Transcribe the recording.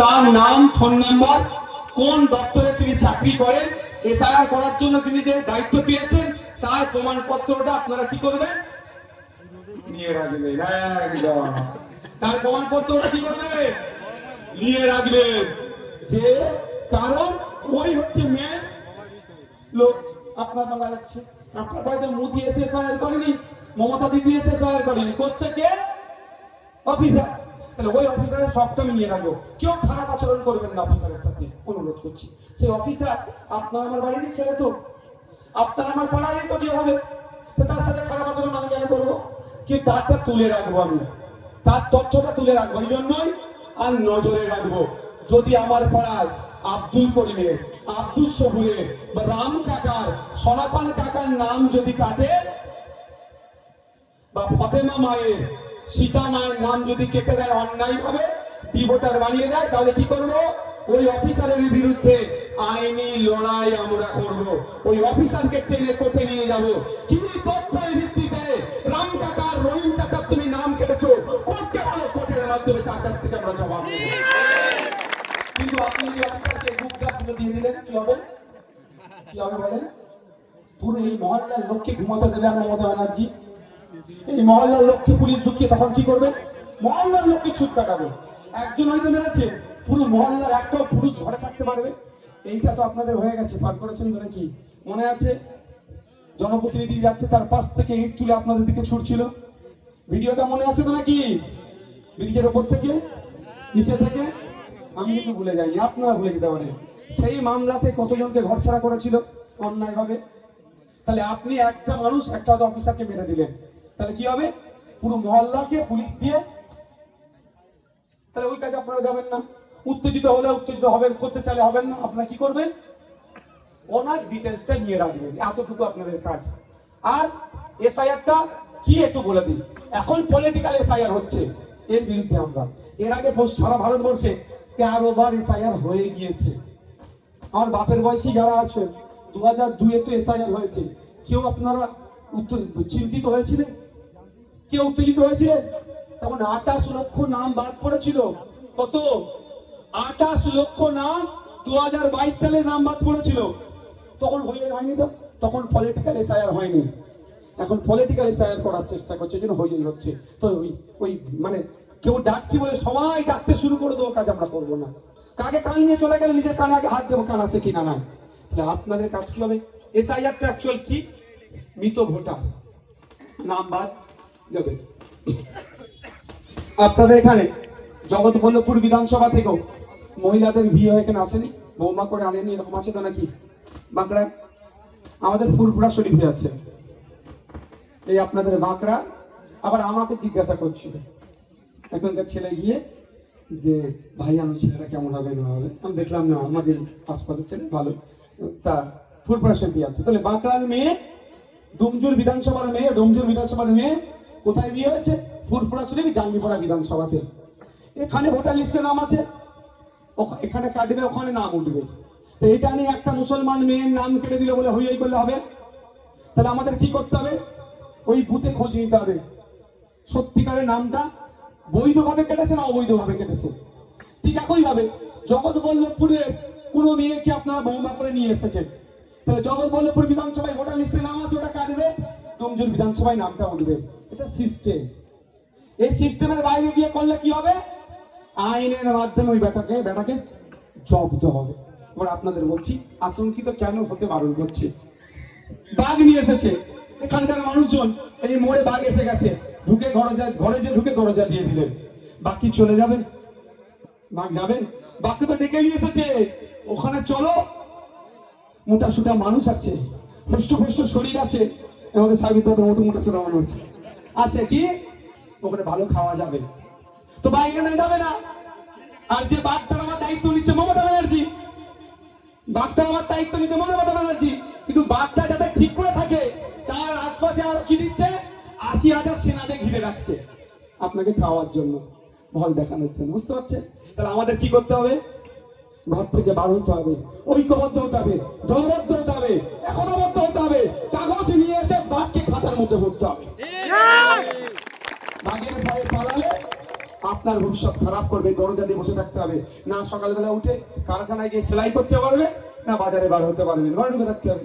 তার নাম, phone number, কোন দপ্তরে তিনি চাকরি করেন, এসআইআর করার জন্য তিনি যে দায়িত্ব পেয়েছেন, তার প্রমাণপত্রটা আপনারা কি করবেন? নিয়ে রাখবেন তার প্রমাণপত্রটা কি করবে নিয়ে রাখবেন। যে কারণ ওই হচ্ছে মেয়ে লোক। আপনার বাংলা এসছে। আপনার বাড়িতে মোদি এসে এসআইআর করেনি, মমতা দিদি এসে এসআইআর করেনি, করছে কে? অফিসার। তাহলে ওই অফিসারের সবটা নিয়ে রাখব। কেউ খারাপ আচরণ করবেন না অফিসারের সাথে, অনুরোধ করছি। সেই অফিসার, আপনার আমার বাড়িরই ছেলে তো। আপনার আমার পাড়ারই তো কেউ হবে তার সাথে খারাপ আচরণ আমি কেন করব? কি তারটা তুলে রাখব আমি? তার তথ্যটা তুলে রাখব, এই জন্যই আর নজরে রাখব। যদি আমার পাড়ায় আব্দুল করিমের, আব্দুল সবুরের বা রাম কাকার, সনাতন কাকার নাম যদি কাটে, বা ফতেমা মায়ের সীতা মায়ের নাম যদি কেটে দেয়, অন্যায় ভাবে ডিভোটার বানিয়ে দেয়, তাহলে কি করব? ওই অফিসারের বিরুদ্ধে আইনি লড়াই আমরা করব। ওই অফিসারকে টেনে কোর্টে নিয়ে যাব। কি তথ্যের ভিত্তিতে রাম কাকার রহিম চাচার তুমি নাম কেটেছো? কোর্টকে বলো কোর্টের মাধ্যমে তার কাছ থেকে আমরা জবাব কিন্তু আপনি যদি অফিসারকে বুক তুলে দিয়ে দিলেন, কি হবে? কি হবে বলেন? পুরো এই মহল্লার লোককে ঘুমাতে দেবে আর মমতা ব্যানার্জি। এই মহল্লার লোককে পুলিশ ঢুকিয়ে তখন কি করবে? মহল্লার লোককে ছুট কাটাবে। একজন হয়তো মেরেছে, পুরো মহল্লার একটাও পুরুষ ঘরে থাকতে পারবে। এইটা তো আপনাদের হয়ে গেছে, পার করেছেন তো নাকি মনে আছে? জনপ্রতিনিধি যাচ্ছে, তার পাশ থেকে ইট তুলে আপনাদের দিকে ছুটছিল ভিডিওটা মনে আছে তো নাকি? ব্রিজের ওপর থেকে? নিচে থেকে? আমি কিন্তু ভুলে যাইনি, আপনারা ভুলে যেতে পারেন। সেই মামলাতে কতজনকে ঘর ছাড়া করেছিল? অন্যায় হবে তাহলে আপনি একটা মানুষ, একটা অফিসারকে মেরে দিলেন। তাহলে কি হবে? পুরো মহল্লাকে পুলিশ দিয়ে তাহলে ওই কাজে আপনারা যাবেন না। উত্তেজিত হলে উত্তেজিত হবেন, করতে চাইলে হবেন না। আপনারা কি করবেন? ওনার ডিটেলসটা নিয়ে রাখবেন। এতটুকু আপনাদের কাজ। আর এসআইআরটা কি একটু বলে দিই। এখন পলিটিক্যাল এসআইআর হচ্ছে এর বিরুদ্ধে আমরা। এর আগে সারা ভারতবর্ষে তেরো বার এসআইআর হয়ে গিয়েছে। আমার বাপের বয়সী যারা আছে দু হাজার দুয়ে তো এসআইআর হয়েছে। কেউ আপনারা চিন্তিত হয়েছিলেন? কেউ উত্তেজিত হয়েছে? তখন আঠাশ লক্ষ নাম বাদ পড়েছিল। কত? আঠাশ লক্ষ নাম দু হাজার বাইশ সালে নাম বাদ পড়েছিল। তখন হয়ে হয়নি তো? তখন পলিটিক্যাল এসআইআর হয়নি। এখন পলিটিক্যাল এসআইআর করার চেষ্টা করছে জন্য হয়েই হচ্ছে তো ওই ওই মানে কেউ ডাকছি বলে সবাই ডাকতে শুরু করে দেবো, কাজ আমরা করব না। কাকে কান নিয়ে চলে গেলে নিজের কানে আগে হাত দেবো, কান আছে কিনা নাই? তাহলে আপনাদের কাজ কি হবে? এসআইআরটা অ্যাকচুয়াল কি? মৃত ভোটার। নাম বাদ। আপনাদের এখানে জগৎ জগৎবল্লভপুর বিধানসভা থেকেও মহিলাদের বিয়ে হয়ে এখানে আসেনি? বৌমা করে আনেনি এরকম আছে তো নাকি? বাঁকড়ায় আমাদের ফুরপুরা শরীফে আছে। এই আপনাদের বাঁকড়া, আবার আমাকে জিজ্ঞাসা করছিল। এখনকার ছেলে গিয়ে যে, ভাই, আমি ছেলেটা কেমন হবে, না হবে? আমি দেখলাম, না, আমাদের আশপাশের ছেলে ভালো। তা ফুরপুরা শরীফে আছে। তাহলে বাঁকড়ার মেয়ে, ডুমজুর বিধানসভার মেয়ে, ডুমজুর বিধানসভার মেয়ে কোথায় বিয়ে হয়েছে? ফুরফুরা শরীফ জাঙ্গিপাড়া বিধানসভাতে? এখানে ভোটার লিস্টে নাম আছে। এখানে কাটবে ওখানে নাম উঠবে। তো এটা নিয়ে একটা মুসলমান মেয়ের নাম কেটে দিলে বলে হই হই করলে হবে? তাহলে আমাদের কি করতে হবে? ওই বুথে খোঁজ নিতে হবে। সত্যিকারের নামটা বৈধভাবে কেটেছে না অবৈধভাবে কেটেছে? ঠিক একইভাবে জগৎবল্লভপুরে কোনো মেয়েকে আপনারা বৌমা করে নিয়ে এসেছেন? তাহলে জগৎবল্লভপুর বিধানসভায় ভোটার লিস্টে নাম আছে, ওটা কাটবে ডোমজুর বিধানসভায় নামটা উঠবে। এটা সিস্টেম এই সিস্টেমের বাইরে গিয়ে করলে কি হবে? আইনের মাধ্যমে ওই বেটাকে বেটাকে জব্দ হবে। এবার আপনাদের বলছি, আতঙ্কিত কেন হতে বারণ করছে? বাঘ নিয়ে এসেছে। এখানকার মানুষজন, এই মোড়ে বাঘ এসে গেছে। ঢুকে যা ঘরে যে ঢুকে দরজা দিয়ে দিলেন। বাকি চলে যাবে? বাঘ যাবে? বাঘকে তো ডেকে নিয়ে এসেছে। ওখানে চলো। মোটা সুটা মানুষ আছে। হুষ্ট শরীর আছে। আমাদের সাবিত মতো মোটা সুটা মানুষ। আছে কি? ওখানে ভালো খাওয়া যাবে। তো বাইরে যাবে না। আর যে বাঘটার আমার দায়িত্ব নিচ্ছে মমতা ব্যানার্জি। বাঘটা আমার দায়িত্ব নিতে মনে মতো ব্যানার্জি। কিন্তু বাঘটা যাতে ঠিক করে থাকে, তার আশপাশে আর কি দিচ্ছে? আশি হাজার সেনাদের ঘিরে রাখছে আপনাকে খাওয়ার জন্য ভয় দেখানোর জন্য, বুঝতে পারছেন? তাহলে আমাদের কি করতে হবে? ঘর থেকে বার হতে হবে, ঐক্যবদ্ধ হতে হবে, দলবদ্ধ হতে হবে, একতাবদ্ধ হতে হবে, কাগজ নিয়ে এসে বাঘকে খাঁচার মধ্যে ভরতে হবে। আপনার ভবিষ্যৎ খারাপ করবে দরজা দিয়ে বসে থাকতে হবে। না সকালবেলা উঠে কারখানায় গিয়ে সেলাই করতে পারবে, না বাজারে বার হতে পারবে। ঘরে ঢুকে থাকতে হবে।